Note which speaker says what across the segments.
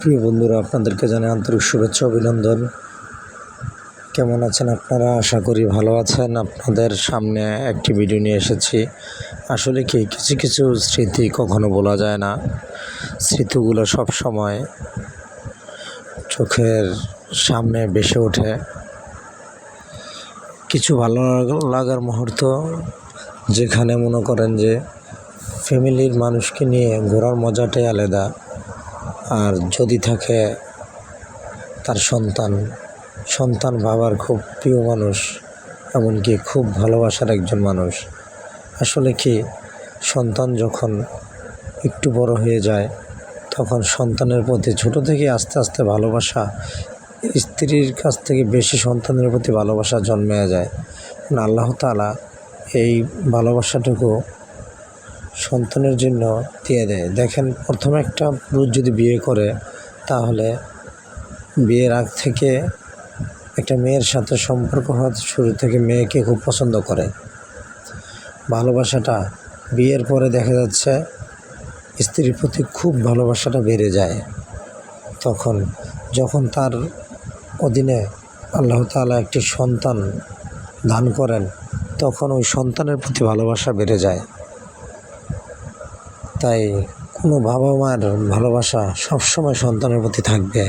Speaker 1: প্রিয় বন্ধুরা, আপনাদেরকে জানাই আন্তরিক শুভেচ্ছা, অভিনন্দন। কেমন আছেন আপনারা? আশা করি ভালো আছেন। আপনাদের সামনে একটি ভিডিও নিয়ে এসেছি। আসলে কি, কিছু কিছু স্মৃতি কখনো বলা যায় না। স্মৃতিগুলো সব সময় চোখের সামনে বেসে ওঠে। কিছু ভালো লাগার মুহূর্ত, যেখানে মনে করেন যে ফ্যামিলির মানুষকে নিয়ে ঘোরার মজাটাই আলাদা। আর যদি থাকে তার সন্তান। সন্তান বাবার খুব প্রিয় মানুষ, এমনকি খুব ভালোবাসার একজন মানুষ। আসলে কি, সন্তান যখন একটু বড় হয়ে যায়, তখন সন্তানের প্রতি ছোট থেকে আস্তে আস্তে ভালোবাসা, স্ত্রীর কাছ থেকে বেশি সন্তানের প্রতি ভালোবাসা জন্মে যায়। আল্লাহ তালা এই ভালোবাসাটুকু সন্তানের জন্য দিয়ে দেয়। দেখেন, প্রথমে একটা পুরুষ যদি বিয়ে করে, তাহলে বিয়ের আগ থেকে একটা মেয়ের সাথে সম্পর্ক হওয়ার শুরু থেকে মেয়েকে খুব পছন্দ করে। ভালোবাসাটা বিয়ের পরে দেখা যাচ্ছে, স্ত্রীর প্রতি খুব ভালোবাসাটা বেড়ে যায়। তখন যখন তার অধীনে আল্লাহ তাআলা একটি সন্তান দান করেন, তখন ওই সন্তানের প্রতি ভালোবাসা বেড়ে যায়। তাই কোনো বাবা মার ভালোবাসা সবসময় সন্তানের প্রতি থাকবে।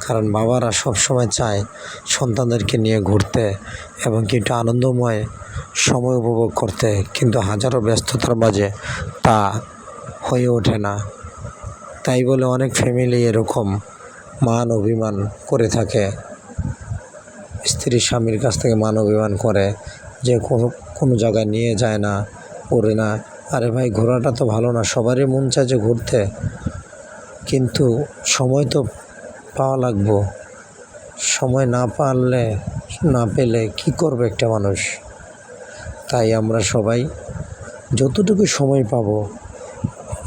Speaker 1: কারণ বাবারা সবসময় চায় সন্তানদেরকে নিয়ে ঘুরতে এবং কি আনন্দময় সময় উপভোগ করতে। কিন্তু হাজারো ব্যস্ততার মাঝে তা হয়ে ওঠে না। তাই বলে অনেক ফ্যামিলি এরকম মান অভিমান করে থাকে। স্ত্রী স্বামীর কাছ থেকে মান অভিমান করে যে কোনো কোনো জায়গায় নিয়ে যায় না করে না। আরে ভাই, ঘোরাটা তো ভালো না। সবারই মন চায় যে ঘুরতে। কিন্তু সময় তো পাওয়া লাগবো। সময় না পারলে, না পেলে কি করবে একটা মানুষ? তাই আমরা সবাই যতটুকু সময় পাবো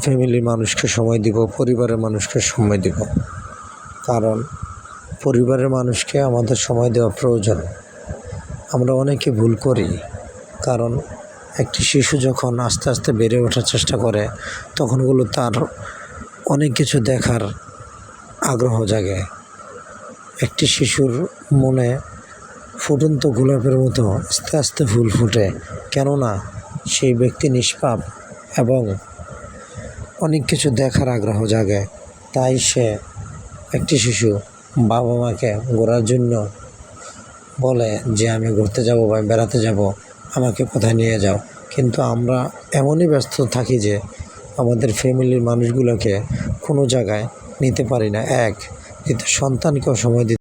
Speaker 1: ফ্যামিলির মানুষকে সময় দিব, পরিবারের মানুষকে সময় দিব। কারণ পরিবারের মানুষকে আমাদের সময় দেওয়া প্রয়োজন। আমরা অনেকে ভুল করি। কারণ একটি শিশু যখন আস্তে আস্তে বেড়ে ওঠার চেষ্টা করে তখন ওগুলো তার অনেক কিছু দেখার আগ্রহ জাগে। একটি শিশুর মনে ফুটন্ত গোলাপের মতো আস্তে আস্তে ফুল ফুটে, কেননা সেই ব্যক্তি নিষ্পাপ এবং অনেক কিছু দেখার আগ্রহ জাগে। তাই সে একটি শিশু বাবা মাকে ঘোরার জন্য বলে যে, আমি ঘুরতে যাব বা বেড়াতে যাব। আমাকে কোথায় নিয়ে যাও। কিন্তু আমরা এমনই ব্যস্ত থাকি যে আমাদের ফ্যামিলির মানুষগুলোকে কোনো জায়গায় নিতে পারি না। এক কিন্তু সন্তানকেও সময় দিতে